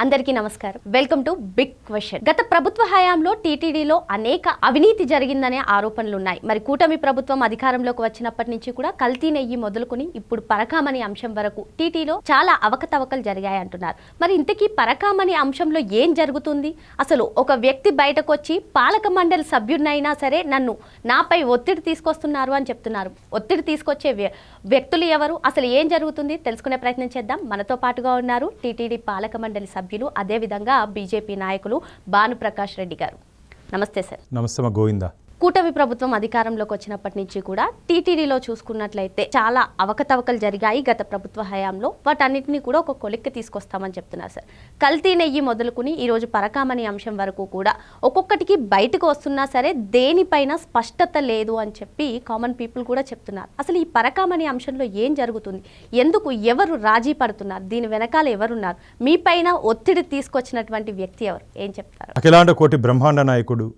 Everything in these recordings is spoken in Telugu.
అందరికీ నమస్కారం. వెల్కమ్ టు బిగ్ క్వశ్చన్ గత ప్రభుత్వ హయాంలో టీటీడీలో అనేక అవినీతి జరిగిందనే ఆరోపణలు ఉన్నాయి మరి కూటమి ప్రభుత్వం అధికారంలోకి వచ్చినప్పటి నుంచి కూడా కల్తీ నెయ్యి మొదలుకొని ఇప్పుడు పరకామణి అంశం వరకు టీటీలో చాలా అవకతవకలు జరిగాయి అంటున్నారు. మరి ఇంతకీ పరకామణి అంశంలో ఏం జరుగుతుంది? అసలు ఒక వ్యక్తి బయటకు వచ్చి పాలక మండలి సభ్యుడినైనా సరే నన్ను నాపై ఒత్తిడి తీసుకొస్తున్నారు అని చెప్తున్నారు. ఒత్తిడి తీసుకొచ్చే వ్య- వ్యక్తులు ఎవరు? అసలు ఏం జరుగుతుంది? తెలుసుకునే ప్రయత్నం చేద్దాం. మనతో పాటుగా ఉన్నారు టీటీడీ పాలక మండలి సభ్యులు అదేవిధంగా బీజేపీ నాయకులు భానుప్రకాష్ రెడ్డి గారు. నమస్తే సార్. నమస్తే మా గోవిందా. కూటమి ప్రభుత్వం అధికారంలోకి వచ్చినప్పటి నుంచి కూడా టీటీడీలో చూసుకున్నట్లయితే చాలా అవకతవకలు జరిగాయి గత ప్రభుత్వ హయాంలో. వాటన్నిటిని కూడా ఒక కొలిక్కి తీసుకొస్తామని చెప్తున్నారు సార్. కల్తీ నెయ్యి మొదలుకుని ఈరోజు పరకామణి అంశం వరకు కూడా ఒక్కొక్కటికి బయటకు వస్తున్నా సరే దేనిపైన స్పష్టత లేదు అని చెప్పి కామన్ పీపుల్ కూడా చెప్తున్నారు. అసలు ఈ పరకామణి అంశంలో ఏం జరుగుతుంది? ఎందుకు ఎవరు రాజీ పడుతున్నారు? దీని వెనకాల ఎవరున్నారు? మీ పైన ఒత్తిడి తీసుకొచ్చినటువంటి వ్యక్తి ఎవరు? ఏం చెప్తారు? అఖిలాండ కోటి బ్రహ్మాండ నాయకుడు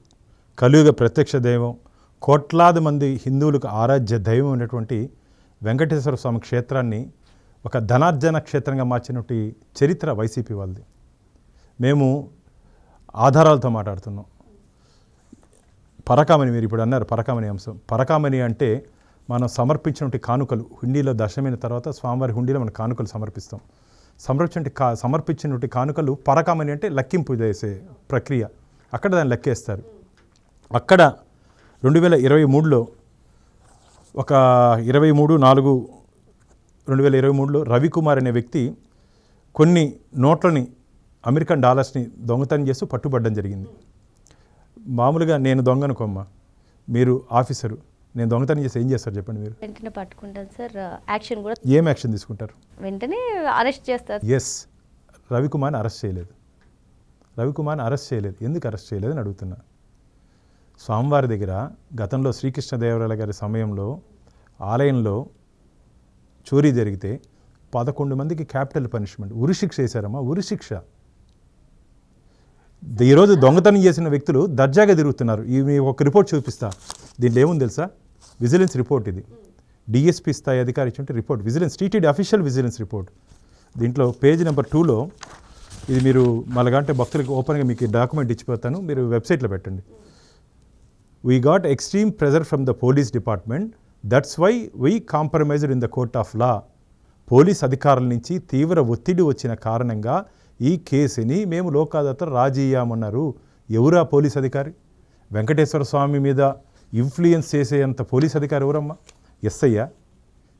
కలియుగ ప్రత్యక్ష దైవం కోట్లాది మంది హిందువులకు ఆరాధ్య దైవం అయినటువంటి వెంకటేశ్వర స్వామి క్షేత్రాన్ని ఒక ధనార్జన క్షేత్రంగా మార్చినటువంటి చరిత్ర వైసీపీ వాళ్ళది. మేము ఆధారాలతో మాట్లాడుతున్నాం. పరకామణి మీరు ఇప్పుడు అన్నారు పరకామణి అంశం. పరకామణి అంటే మనం సమర్పించినటువంటి కానుకలు హుండీలో దర్శనమైన తర్వాత స్వామివారి హుండీలో మనం కానుకలు సమర్పిస్తాం. సమర్పించిన కా సమర్పించినటువంటి కానుకలు పరకామణి అంటే లెక్కింపు చేసే ప్రక్రియ. అక్కడ దాన్ని లెక్కేస్తారు. అక్కడ రెండు వేల ఇరవై మూడులో ఒక ఇరవై మూడు నాలుగు రెండు వేల ఇరవై మూడులో రవికుమార్ అనే వ్యక్తి కొన్ని నోట్లని అమెరికన్ డాలర్స్ని దొంగతనం చేస్తూ పట్టుబడడం జరిగింది. మామూలుగా నేను దొంగనుకోమ్మ మీరు ఆఫీసరు. నేను దొంగతనం చేసి ఏం చేస్తారు చెప్పండి మీరు? వెంటనే పట్టుకుంటాను సార్. యాక్షన్ కూడా ఏం యాక్షన్ తీసుకుంటారు? వెంటనే అరెస్ట్ చేస్తారు. ఎస్ రవికుమార్ని అరెస్ట్ చేయలేదు. రవికుమార్ని అరెస్ట్ చేయలేదు. ఎందుకు అరెస్ట్ చేయలేదు అని అడుగుతున్నా. స్వామివారి దగ్గర గతంలో శ్రీకృష్ణదేవరాయల గారి సమయంలో ఆలయంలో చోరీ జరిగితే పదకొండు మందికి క్యాపిటల్ పనిష్మెంట్. ఉరిశిక్ష వేశారమ్మా ఉరిశిక్ష ఈరోజు దొంగతనం చేసిన వ్యక్తులు దర్జాగా తిరుగుతున్నారు. ఈ మీ ఒక రిపోర్ట్ చూపిస్తా. దీంట్లో ఏముంది తెలుసా? విజిలెన్స్ రిపోర్ట్ ఇది. డిఎస్పీ స్థాయి అధికారి ఇచ్చినట్టు report. Vigilance TTD official vigilance report. దీంట్లో పేజ్ నెంబర్ టూలో ఇది మీరు మళ్ళీ భక్తులకు ఓపెన్గా మీకు డాక్యుమెంట్ ఇచ్చిపోతాను. మీరు వెబ్సైట్లో పెట్టండి. We got extreme pressure from the police department that's why we compromised in the court of law police అధికారుల నుంచి తీవ్ర ఒత్తిడి వచ్చిన కారణంగా ఈ కేసుని మేము లోకాదాత రాజీయామన్నారు ఎవరా పోలీస్ అధికారి వెంకటేశ్వర స్వామి మీద ఇన్ఫ్లుయెన్స్ చేసేంత పోలీస్ అధికారి ఎవరమ్మా ఎస్ఐయా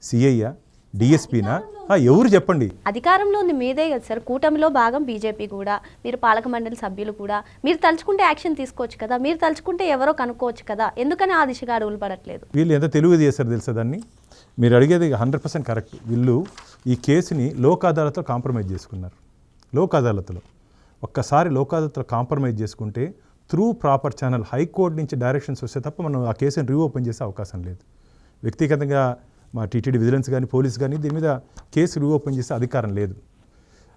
సిఐయా డిఎస్పీనా? ఎవరు చెప్పండి? అధికారంలో ఉంది మీదే కదా సార్. కూటమిలో భాగం బీజేపీ కూడా మీరు పాలక మండలి సభ్యులు కూడా. మీరు తలుచుకుంటే యాక్షన్ తీసుకోవచ్చు కదా. మీరు తలుచుకుంటే ఎవరో కనుక్కోవచ్చు కదా. ఎందుకని ఆ దిశగా అడుగులు పడట్లేదు? వీళ్ళు ఎంత తెలుగు చేశారు తెలుసా దాన్ని? మీరు అడిగేది హండ్రెడ్ పర్సెంట్ కరెక్ట్. వీళ్ళు ఈ కేసుని లోక్ అదాలత్లో కాంప్రమైజ్ చేసుకున్నారు. లోక్ అదాలత్లో ఒక్కసారి లోక్ అదాలత్లో కాంప్రమైజ్ చేసుకుంటే through proper channel high court నుంచి డైరెక్షన్స్ వస్తే తప్ప మనం ఆ కేసుని రీఓపెన్ చేసే అవకాశం లేదు. వ్యక్తిగతంగా మా టీటీడీ విజిలెన్స్ కానీ పోలీస్ కానీ దీని మీద కేసు రీఓపెన్ చేసే అధికారం లేదు.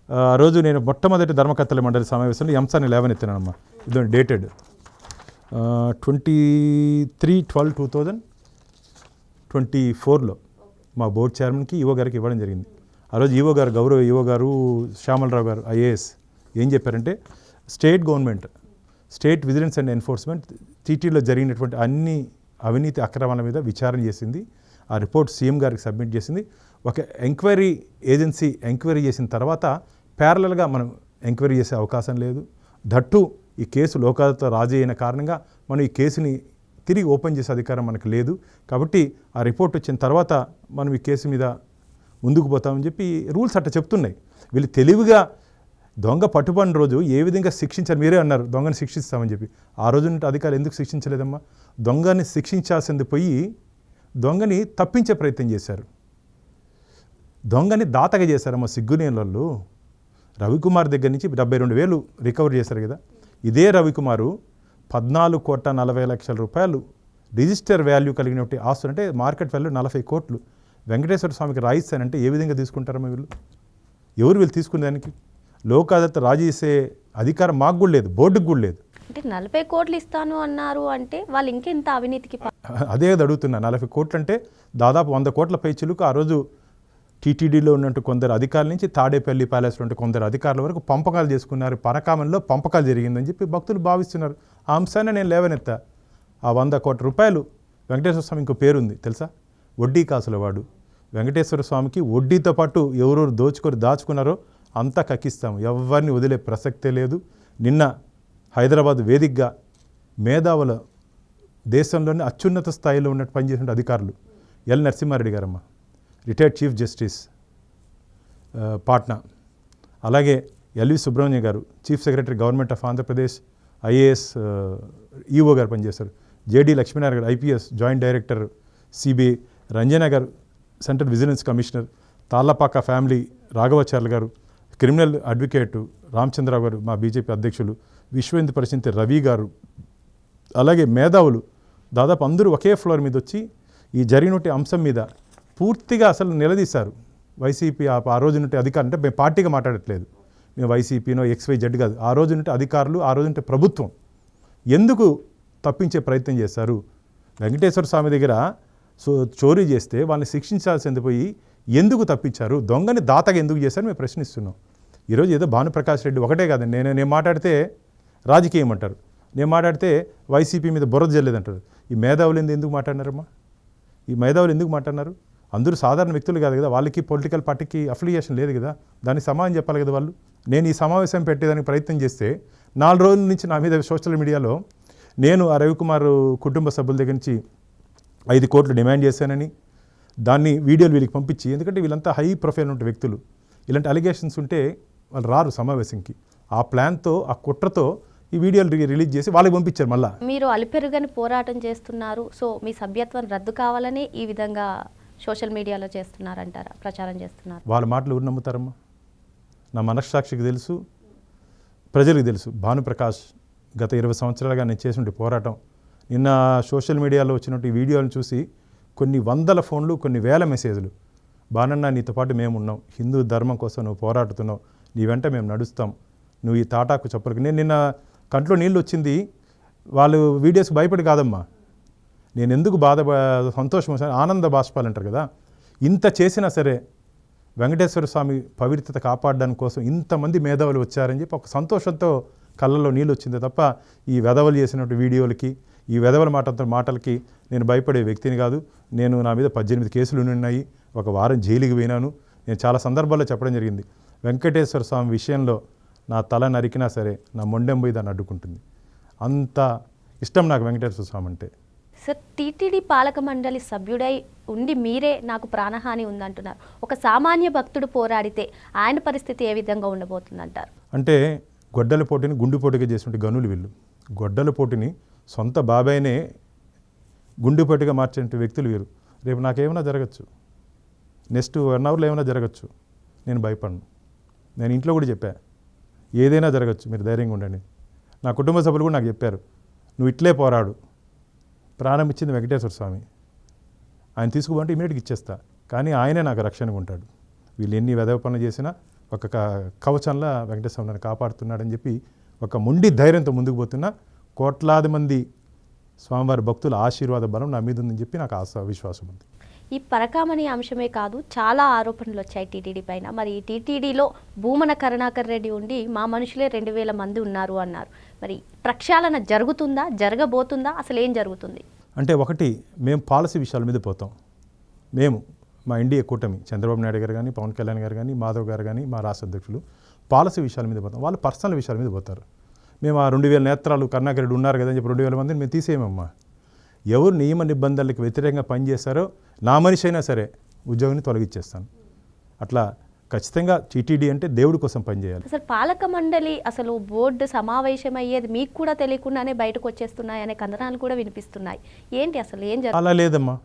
ఆ రోజు నేను మొట్టమొదటి ధర్మకర్తల మండలి సమావేశంలో ఈ అంశాన్ని లేవనెత్తినానమ్మా. ఇది dated. Twenty three twelve two thousand twenty ఫోర్లో మా బోర్డు చైర్మన్కి ఈవో గారికి ఇవ్వడం జరిగింది. ఆ రోజు ఈవో గారు గౌరవ ఈవో గారు శ్యామలరావు గారు ఐఏఎస్ ఏం చెప్పారంటే state government state vigilance and enforcement టీటీలో జరిగినటువంటి అన్ని అవినీతి అక్రమాల మీద విచారణ చేసింది. ఆ రిపోర్ట్ సీఎం గారికి సబ్మిట్ చేసింది. ఒక ఎంక్వైరీ ఏజెన్సీ ఎంక్వైరీ చేసిన తర్వాత ప్యారలల్గా మనం ఎంక్వైరీ చేసే అవకాశం లేదు. దట్టు ఈ కేసు లోకాలతో రాజీ అయిన కారణంగా మనం ఈ కేసుని తిరిగి ఓపెన్ చేసే అధికారం మనకు లేదు. కాబట్టి ఆ రిపోర్ట్ వచ్చిన తర్వాత మనం ఈ కేసు మీద ముందుకు పోతామని చెప్పి రూల్స్ అట్ట చెప్తున్నాయి. వీళ్ళు తెలివిగా దొంగ పట్టుబడిన రోజు ఏ విధంగా శిక్షించారు మీరే అన్నారు. దొంగని శిక్షిస్తామని చెప్పి. ఆ రోజు నుండి అధికారులు ఎందుకు శిక్షించలేదమ్మా? దొంగని శిక్షించాల్సింది పోయి దొంగని తప్పించే ప్రయత్నం చేశారు. దొంగని దాతగా చేశారమ్మా సిగ్గునేళ్ళు రవికుమార్ దగ్గర నుంచి డెబ్బై రెండు వేలు రికవర్ చేశారు కదా. ఇదే రవికుమారు పద్నాలుగు కోట్ల నలభై లక్షల రూపాయలు రిజిస్టర్ వాల్యూ కలిగినటువంటి ఆస్తులు అంటే మార్కెట్ వాల్యూ నలభై కోట్లు. వెంకటేశ్వర స్వామికి రాయిస్తానంటే ఏ విధంగా తీసుకుంటారమ్మా వీళ్ళు? ఎవరు వీళ్ళు తీసుకునే దానికి? లోకాదత్త రాజీ చేసే అధికారం మాకు కూడా లేదు బోర్డుకు కూడా లేదు. అంటే నలభై కోట్లు ఇస్తాను అన్నారు అంటే వాళ్ళు ఇంకెంత అవినీతికి అదే కదా అడుగుతున్నా నలభై కోట్లు అంటే దాదాపు వంద కోట్ల పై చిలుకు ఆ రోజు టీటీడీలో ఉన్నట్టు కొందరు అధికారుల నుంచి తాడేపల్లి ప్యాలెస్లో కొందరు అధికారుల వరకు పంపకాలు చేసుకున్నారు. పరకామంలో పంపకాలు జరిగిందని చెప్పి భక్తులు భావిస్తున్నారు. ఆ అంశాన్ని నేను లేవనెత్తా. ఆ వంద కోట్ల రూపాయలు వెంకటేశ్వర స్వామి ఇంకో పేరుంది తెలుసా? వడ్డీ కాసుల వాడు వెంకటేశ్వర స్వామికి వడ్డీతో పాటు ఎవరెవరు దోచుకొని దాచుకున్నారో అంతా కక్కిస్తాము. ఎవరిని వదిలే ప్రసక్తే లేదు. నిన్న హైదరాబాద్ వేదికగా మేధావుల దేశంలోనే అత్యున్నత స్థాయిలో ఉన్నట్టు పనిచేసిన అధికారులు ఎల్ నరసింహారెడ్డి గారమ్మ రిటైర్డ్ చీఫ్ జస్టిస్ పాట్నా అలాగే LV Subrahmanya garu chief secretary government of Andhra Pradesh IAS EO garu పనిచేశారు. JD Lakshminarayana garu IPS joint director CBI Ranjana గారు central vigilance commissioner Tallapaka family Raghavacharyulu గారు క్రిమినల్ అడ్వకేటు రామచంద్రరావు గారు మా బీజేపీ అధ్యక్షులు విశ్వేంద్ర పరిచింత రవి గారు అలాగే మేధావులు దాదాపు అందరూ ఒకే ఫ్లోర్ మీద వచ్చి ఈ జరిగినటువంటి అంశం మీద పూర్తిగా అసలు నిలదీశారు. వైసీపీ ఆ రోజు నుండి అధికారులు అంటే మేము పార్టీగా మాట్లాడట్లేదు. మేము వైసీపీనో ఎక్స్వై జెడ్ కాదు. ఆ రోజు నుండి అధికారులు ఆ రోజు నుండి ప్రభుత్వం ఎందుకు తప్పించే ప్రయత్నం చేశారు? వెంకటేశ్వర స్వామి దగ్గర సో చోరీ చేస్తే వాళ్ళని శిక్షించాల్సింది పోయి ఎందుకు తప్పించారు? దొంగని దాతగా ఎందుకు చేశారు? మేము ప్రశ్నిస్తున్నాం. ఈరోజు ఏదో భానుప్రకాష్ రెడ్డి ఒకటే కాదండి. నేను నేను మాట్లాడితే రాజకీయం అంటారు నేను మాట్లాడితే వైసీపీ మీద బురద జల్లేదంటారు. ఈ మేధావులు ఎందుకు ఎందుకు మాట్లాడినారమ్మా? ఈ మేధావులు ఎందుకు మాట్లాడినారు? అందరూ సాధారణ వ్యక్తులు కాదు కదా వాళ్ళకి పొలిటికల్ పార్టీకి అఫిలియేషన్ లేదు కదా దానికి సమాధానం చెప్పాలి కదా వాళ్ళు. నేను ఈ సమావేశం పెట్టేదానికి ప్రయత్నం చేస్తే నాలుగు రోజుల నుంచి నా మీద సోషల్ మీడియాలో నేను ఆ రవికుమార్ కుటుంబ సభ్యుల దగ్గర నుంచి ఐదు కోట్లు డిమాండ్ చేశానని దాన్ని వీడియోలు వీళ్ళకి పంపించి ఎందుకంటే వీళ్ళంతా హై ప్రొఫైల్ ఉంటే వ్యక్తులు. ఇలాంటి అలిగేషన్స్ ఉంటే వాళ్ళు రారు సమావేశంకి. ఆ ప్లాన్తో ఆ కుట్రతో ఈ వీడియోలు రిలీజ్ చేసి వాళ్ళకి పంపించారు మళ్ళా. మీరు అలిపెరుగని పోరాటం చేస్తున్నారు. సో మీ సభ్యత్వం రద్దు కావాలని ఈ విధంగా సోషల్ మీడియాలో చేస్తున్నారంటారా ప్రచారం చేస్తున్నారు? వాళ్ళ మాటలు ఎవరు నమ్ముతారమ్మా? నా మనస్సాక్షికి తెలుసు ప్రజలకు తెలుసు. భానుప్రకాష్ గత ఇరవై సంవత్సరాలుగా నేను చేసినటువంటి పోరాటం నిన్న సోషల్ మీడియాలో వచ్చినటువంటి వీడియోలను చూసి కొన్ని వందల ఫోన్లు కొన్ని వేల మెసేజ్లు. బానన్న నీతో పాటు మేము ఉన్నాం హిందూ ధర్మం కోసం నువ్వు పోరాడుతున్నావు. నీ వెంట మేము నడుస్తాం. నువ్వు ఈ తాటాకు చెప్పలకు నేను నిన్న కంట్లో నీళ్ళు వచ్చింది వాళ్ళు వీడియోస్ భయపడి కాదమ్మా. నేను ఎందుకు బాధ సంతోషం ఆనంద బాష్పాలు అంటారు కదా. ఇంత చేసినా సరే వెంకటేశ్వర స్వామి పవిత్రత కాపాడడానికి కోసం ఇంతమంది మేధావులు వచ్చారని చెప్పి ఒక సంతోషంతో కళ్ళలో నీళ్ళు వచ్చింది తప్ప ఈ వెధవలు చేసినట్టు వీడియోలకి ఈ వెధవల మాటలతో మాటలకి నేను భయపడే వ్యక్తిని కాదు. నేను నా మీద పద్దెనిమిది కేసులు ఉన్నాయి. ఒక వారం జైలుకి పోయినాను. నేను చాలా సందర్భాల్లో చెప్పడం జరిగింది. వెంకటేశ్వర స్వామి విషయంలో నా తల నరికినా సరే నా మొండెం పోయి దాన్ని అడ్డుకుంటుంది. అంత ఇష్టం నాకు వెంకటేశ్వర స్వామి అంటే. సార్ టీటీడీ పాలక మండలి సభ్యుడై ఉండి మీరే నాకు ప్రాణహాని ఉందంటున్నారు. ఒక సామాన్య భక్తుడు పోరాడితే ఆయన పరిస్థితి ఏ విధంగా ఉండబోతుందంటారు? అంటే గొడ్డల పోటీని గుండు పోటీగా చేసినట్టు గనులు వీళ్ళు. గొడ్డల పోటీని సొంత బాబాయినే గుండెపోటుగా మార్చిన వ్యక్తులు వీరు. రేపు నాకేమైనా జరగచ్చు. నెక్స్ట్ వన్ అవర్లో ఏమైనా జరగచ్చు. నేను భయపడను. నేను ఇంట్లో కూడా చెప్పా. ఏదైనా జరగచ్చు మీరు ధైర్యంగా ఉండండి. నా కుటుంబ సభ్యులు కూడా నాకు చెప్పారు నువ్వు ఇట్లే పోరాడు. ప్రాణం ఇచ్చింది వెంకటేశ్వర స్వామి. ఆయన తీసుకుపోంటే ఇమీడియట్గా ఇచ్చేస్తా. కానీ ఆయనే నాకు రక్షణగా ఉంటాడు. వీళ్ళు ఎన్ని వెదవ పనులు చేసినా ఒక కవచంలా వెంకటేశ్వర నన్ను కాపాడుతున్నాడని చెప్పి ఒక మొండి ధైర్యంతో ముందుకు పోతున్న. కోట్లాది మంది స్వామివారి భక్తుల ఆశీర్వాద బలం నా మీద ఉందని చెప్పి నాకు ఆశ విశ్వాసం ఉంది. ఈ పరకామణి అంశమే కాదు చాలా ఆరోపణలు వచ్చాయి టీటీడీ పైన. మరి ఈ టీటీడీలో భూమన కరుణాకర్ రెడ్డి ఉండి మా మనుషులే రెండు వేల మంది ఉన్నారు అన్నారు. మరి ప్రక్షాళన జరుగుతుందా జరగబోతుందా అసలు ఏం జరుగుతుంది? అంటే ఒకటి మేము పాలసీ విషయాల మీద పోతాం. మేము మా ఇండియా కూటమి చంద్రబాబు నాయుడు గారు కానీ పవన్ కళ్యాణ్ గారు కానీ మాధవ్ గారు కానీ మా రాష్ట్ర అధ్యక్షులు పాలసీ విషయాల మీద పోతాం. వాళ్ళు పర్సనల్ విషయాల మీద పోతారు. మేము ఆ రెండు వేల నేత్రాలు కరుణాకర్ రెడ్డి ఉన్నారు కదా అని చెప్పి రెండు వేల మందిని మేము తీసేయమమ్మా. ఎవరు నియమ నిబంధనలకు వ్యతిరేకంగా పనిచేస్తారో నా మనిషి అయినా సరే ఉద్యోగాన్ని తొలగించేస్తాను అట్లా ఖచ్చితంగా టీటీడీ అంటే దేవుడి కోసం పనిచేయాలి. అసలు పాలక మండలి అసలు బోర్డు సమావేశం అయ్యేది మీకు కూడా తెలియకుండానే బయటకు వచ్చేస్తున్నాయి అనే కథనాలు కూడా వినిపిస్తున్నాయి. ఏంటి అసలు ఏం జరుగుతుంది? అలా లేదమ్మా.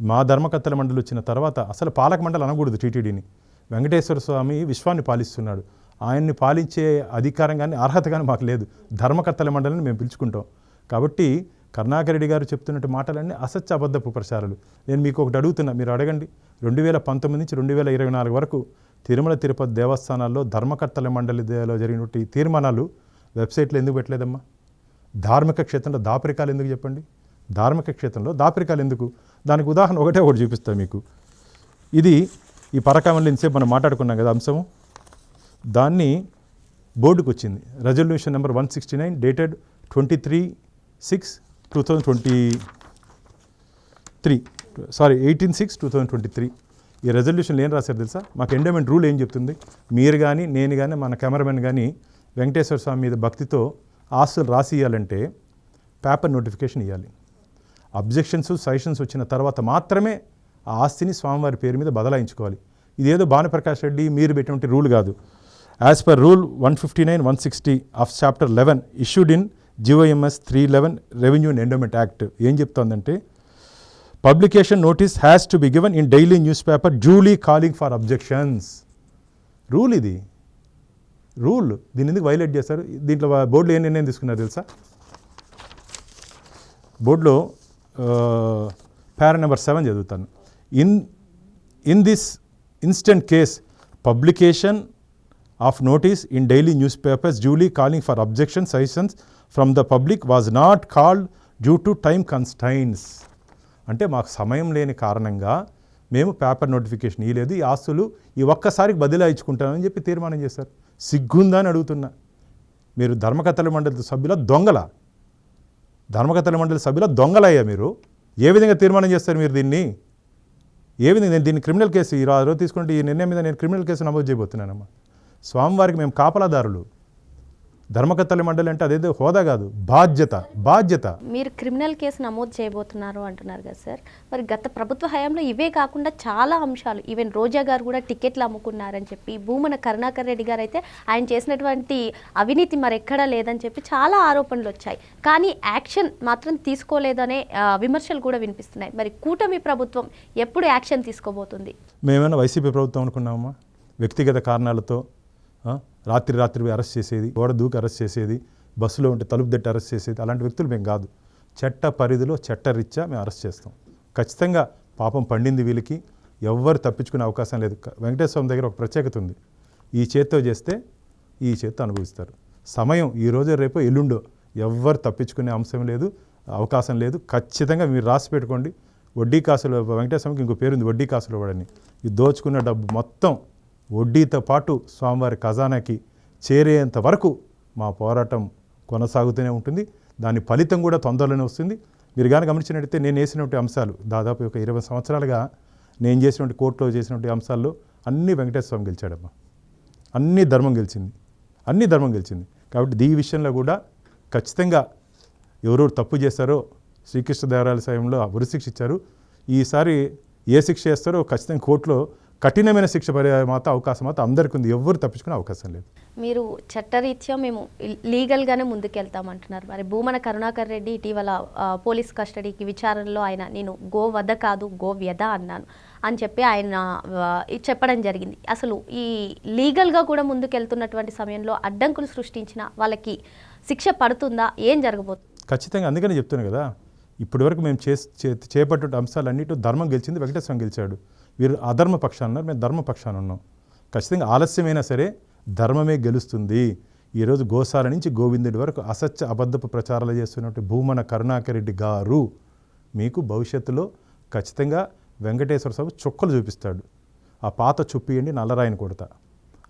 మా ధర్మకర్తల మండలి వచ్చిన తర్వాత అసలు పాలక మండలి అనకూడదు టీటీడీని. వెంకటేశ్వర స్వామి విశ్వాన్ని పాలిస్తున్నాడు. ఆయన్ని పాలించే అధికారం కానీ అర్హత కానీ మాకు లేదు. ధర్మకర్తల మండలిని మేము పిలుచుకుంటాం. కాబట్టి కరుణాకరెడ్డి గారు చెప్తున్నట్టు మాటలన్నీ అసత్య అబద్ధపు ప్రచారాలు. నేను మీకు ఒకటి అడుగుతున్నా మీరు అడగండి. రెండు వేల పంతొమ్మిది నుంచి రెండు వేల ఇరవై నాలుగు వరకు తిరుమల తిరుపతి దేవస్థానాల్లో ధర్మకర్తల మండలిలో జరిగినటువంటి తీర్మానాలు వెబ్సైట్లో ఎందుకు పెట్టలేదమ్మా? ధార్మిక క్షేత్రంలో దాపరికాలు ఎందుకు చెప్పండి? ధార్మిక క్షేత్రంలో దాపరికాలు ఎందుకు? దానికి ఉదాహరణ ఒకటే ఒకటి చూపిస్తాను మీకు. ఇది ఈ పరకామంలో ఇంతసేపు మనం మాట్లాడుకున్నాం కదా అంశము. దాన్ని బోర్డుకు వచ్చింది resolution number one sixty nine dated twenty three six two thousand twenty three sorry eighteen six two thousand twenty three ఈ రెజల్యూషన్లు ఏం రాశారు తెలుసా? మాకు ఎండోమెంట్ రూల్ ఏం చెప్తుంది? మీరు కానీ నేను కానీ మన కెమెరామెన్ కానీ వెంకటేశ్వర స్వామి మీద భక్తితో ఆస్తులు రాసి ఇవ్వాలంటే పేపర్ నోటిఫికేషన్ ఇవ్వాలి అబ్జెక్షన్స్ సజెషన్స్ వచ్చిన తర్వాత మాత్రమే ఆ ఆస్తిని స్వామివారి పేరు మీద బదలాయించుకోవాలి. ఇదేదో భానుప్రకాష్ రెడ్డి మీరు పెట్టినటువంటి రూల్ కాదు. As per rule one fifty nine one sixty of chapter eleven issued in GOMS three eleven revenue endowment act ఏం చెప్తోందంటే publication notice has to be given in daily news paper duly calling for objections rule ఇది. రూల్ దీని ఎందుకు వైలేట్ చేస్తారు దీంట్లో బోర్డులో ఏ నిర్ణయం తీసుకున్నారు తెలుసా? బోర్డులో పారా నెంబర్ సెవెన్ చదువుతాను. In in this instant case publication of notice in daily news papers duly calling for objection suggestions from the public was not called due to time constraints అంటే మాకు సమయం లేని కారణంగా మేము పేపర్ నోటిఫికేషన్ ఇవ్వలేదు ఈ ఆస్తులు ఈ ఒక్కసారికి బదిలాయించుకుంటామని చెప్పి తీర్మానం చేశారు. సిగ్గుందా అని అడుగుతున్నా. మీరు ధర్మకథల మండలి సభ్యుల దొంగల ధర్మకథల మండలి సభ్యుల దొంగలయ్యా మీరు. ఏ విధంగా తీర్మానం చేస్తారు మీరు దీన్ని? ఏ విధంగా నేను దీన్ని క్రిమినల్ కేసు ఈ రోజు తీసుకుంటే ఈ నిర్ణయం మీద నేను క్రిమినల్ కేసు నమోదు చేయబోతున్నానమ్మా. స్వామివారికి మేము కాపలాదారులు. ధర్మకర్తల మండలి అంటే అదేదో హోదా కాదు బాధ్యత బాధ్యత. మీరు క్రిమినల్ కేసు నమోదు చేయబోతున్నారు అంటున్నారు కదా సార్. మరి గత ప్రభుత్వ హయాంలో ఇవే కాకుండా చాలా అంశాలు ఈవెన్ రోజా గారు కూడా టికెట్లు అమ్ముకున్నారని చెప్పి భూమన కరుణాకర్ రెడ్డి గారు అయితే ఆయన చేసినటువంటి అవినీతి మరెక్కడా లేదని చెప్పి చాలా ఆరోపణలు వచ్చాయి. కానీ యాక్షన్ మాత్రం తీసుకోలేదనే విమర్శలు కూడా వినిపిస్తున్నాయి. మరి కూటమి ప్రభుత్వం ఎప్పుడు యాక్షన్ తీసుకోబోతుంది? మేమైనా వైసీపీ ప్రభుత్వం అనుకున్నామా? వ్యక్తిగత కారణాలతో రాత్రి రాత్రి అరెస్ట్ చేసేది గోడ దూకి అరెస్ట్ చేసేది బస్సులో ఉంటే తలుపు దట్టి అరెస్ట్ చేసేది అలాంటి వ్యక్తులు మేము కాదు. చట్ట పరిధిలో చట్టరీత్యా మేము అరెస్ట్ చేస్తాం. ఖచ్చితంగా పాపం పండింది వీళ్ళకి ఎవ్వరు తప్పించుకునే అవకాశం లేదు. క- వెంకటేశ్వర స్వామి దగ్గర ఒక ప్రత్యేకత ఉంది. ఈ చేత్తో చేస్తే ఈ చేత్తో అనుభవిస్తారు. సమయం ఈ రోజు రేపు ఎల్లుండో ఎవ్వరు తప్పించుకునే అంశం లేదు అవకాశం లేదు. ఖచ్చితంగా మీరు రాసి పెట్టుకోండి. వడ్డీ కాసులు వెంకటేశ్వరకి ఇంకో పేరుంది వడ్డీ కాసులు వాడని ఈ దోచుకున్న డబ్బు మొత్తం వడ్డీతో పాటు స్వామివారి ఖజానాకి చేరేంత వరకు మా పోరాటం కొనసాగుతూనే ఉంటుంది. దాని ఫలితం కూడా తొందరలోనే వస్తుంది. మీరు కానీ గమనించినట్టయితే నేను వేసినటువంటి అంశాలు దాదాపు ఒక ఇరవై సంవత్సరాలుగా నేను చేసినటువంటి కోర్టులో చేసినటువంటి అంశాల్లో అన్ని వెంకటేశ్వర స్వామి గెలిచాడమ్మా. అన్ని ధర్మం గెలిచింది. అన్ని ధర్మం గెలిచింది. కాబట్టి దీ విషయంలో కూడా ఖచ్చితంగా ఎవరెవరు తప్పు చేస్తారో శ్రీకృష్ణదేవరాయల సమయంలో ఉరిశిక్ష ఇచ్చారు ఈసారి ఏ శిక్ష చేస్తారో ఖచ్చితంగా కోర్టులో కఠినమైన శిక్ష పడే మాత్రం అవకాశం మాత్రం అందరికీ ఉంది. ఎవ్వరు తప్పించుకునే అవకాశం లేదు. మీరు చట్టరీత్యా మేము లీగల్గానే ముందుకెళ్తామంటున్నారు. మరి భూమన కరుణాకర్ రెడ్డి ఇటీవల పోలీస్ కస్టడీకి విచారణలో ఆయన నేను గో వధ కాదు గో వ్యధ అన్నాను అని చెప్పి ఆయన చెప్పడం జరిగింది. అసలు ఈ లీగల్గా కూడా ముందుకెళ్తున్నటువంటి సమయంలో అడ్డంకులు సృష్టించిన వాళ్ళకి శిక్ష పడుతుందా? ఏం జరగబోతుంది ఖచ్చితంగా అందుకనే చెప్తున్నాను కదా. ఇప్పటివరకు మేము చేపట్టే అంశాలన్నిటి ధర్మం గెలిచింది వెంకటేశ్వరం గెలిచాడు. వీరు అధర్మ పక్షాన ఉన్నారు మేము ధర్మపక్షాన్ని ఉన్నాం. ఖచ్చితంగా ఆలస్యమైనా సరే ధర్మమే గెలుస్తుంది. ఈరోజు గోశాల నుంచి గోవిందుడి వరకు అసత్య అబద్ధపు ప్రచారాలు చేస్తున్నటువంటి భూమన కరుణాకరెడ్డి గారు మీకు భవిష్యత్తులో ఖచ్చితంగా వెంకటేశ్వర స్వామి చుక్కలు చూపిస్తాడు. ఆ పాత చుప్పియండి నల్లరాయిని కొడతా.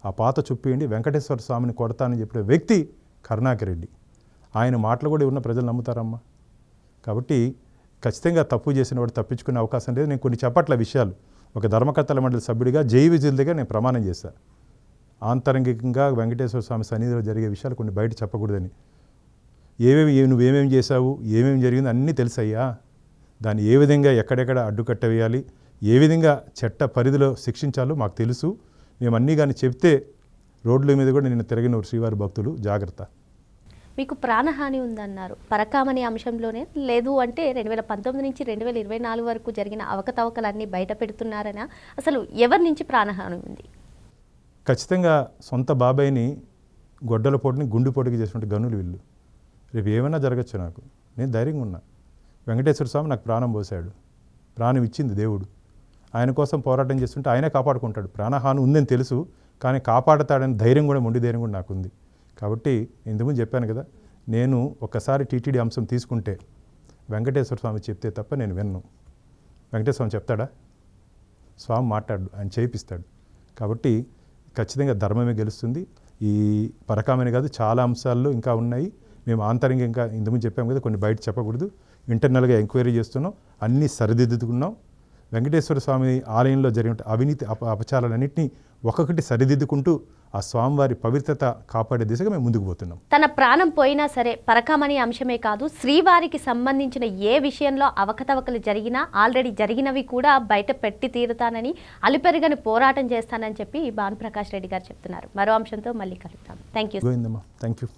ఆ పాత చుప్పియండి వెంకటేశ్వర స్వామిని కొడతానని చెప్పిన వ్యక్తి కరుణాకరెడ్డి ఆయన మాటలు కూడా ఉన్న ప్రజలు నమ్ముతారమ్మా. కాబట్టి ఖచ్చితంగా తప్పు చేసిన వాడు తప్పించుకునే అవకాశం లేదు. నేను కొన్ని చెప్పట్ల విషయాలు. ఒక ధర్మకర్తల మండలి సభ్యుడిగా జై విజయుల దగ్గర నేను ప్రమాణం చేశాను ఆంతరంగికంగా వెంకటేశ్వర స్వామి సన్నిధిలో జరిగే విషయాలు కొన్ని బయట చెప్పకూడదని. ఏవేవి నువ్వేమేమి చేశావు ఏమేమి జరిగింది అన్నీ తెలుసయ్యా. దాన్ని ఏ విధంగా ఎక్కడెక్కడ అడ్డుకట్ట వేయాలి ఏ విధంగా చట్ట పరిధిలో శిక్షించాలో మాకు తెలుసు. మేము అన్నీ కానీ చెప్తే రోడ్ల మీద కూడా నేను తిరిగిన శ్రీవారి భక్తులు. జాగ్రత్త. మీకు ప్రాణహాని ఉందన్నారు. పరకామణి అంశంలోనే లేదు అంటే రెండు వేల పంతొమ్మిది నుంచి రెండు వేల ఇరవై నాలుగు వరకు జరిగిన అవకతవకలన్నీ బయట పెడుతున్నారనా అసలు ఎవరి నుంచి ప్రాణహాని ఉంది? ఖచ్చితంగా సొంత బాబాయ్ని గొడ్డల పోటుని గుండు పొడికి చేసినట్టు గనులు వీళ్ళు. రేపు ఏమైనా జరగచ్చు నాకు. నేను ధైర్యంగా ఉన్నా. వెంకటేశ్వర స్వామి నాకు ప్రాణం పోశాడు. ప్రాణం ఇచ్చింది దేవుడు. ఆయన కోసం పోరాటం చేస్తుంటే ఆయనే కాపాడుకుంటాడు. ప్రాణహాని ఉందని తెలుసు కానీ కాపాడతాడని ధైర్యం కూడా మొండి ధైర్యం కూడా నాకుంది. కాబట్టి ఇంతకుముందు చెప్పాను కదా నేను ఒకసారి టీటీడీ అంశం తీసుకుంటే వెంకటేశ్వర స్వామి చెప్తే తప్ప నేను విన్ను. వెంకటేశ్వర స్వామి చెప్తాడా? స్వామి మాట్లాడు ఆయన చేయిస్తాడు కాబట్టి ఖచ్చితంగా ధర్మమే గెలుస్తుంది. ఈ పరకామని కాదు చాలా అంశాల్లో ఇంకా ఉన్నాయి. మేము ఆంతరంగా ఇంకా ఇంతకుముందు చెప్పాము కదా కొన్ని బయట చెప్పకూడదు. ఇంటర్నల్గా ఎంక్వైరీ చేస్తున్నాం. అన్నీ సరిదిద్దుకున్నాం. వెంకటేశ్వర స్వామి ఆలయంలో జరిగిన అవినీతి అప అపచారాలన్నింటినీ ఒక్కొక్కటి సరిదిద్దుకుంటూ ఆ స్వామివారి పవిత్రత కాపాడే దిశగా మేము ముందుకు పోతున్నాం. తన ప్రాణం పోయినా సరే పరకామణి అంశమే కాదు శ్రీవారికి సంబంధించిన ఏ విషయంలో అవకతవకలు జరిగినా ఆల్రెడీ జరిగినవి కూడా బయట పెట్టి తీరుతానని అలుపెరగని పోరాటం చేస్తానని చెప్పి భానుప్రకాష్ రెడ్డి గారు చెప్తున్నారు. మరో అంశంతో మళ్ళీ కలుద్దాం. Thank you thank you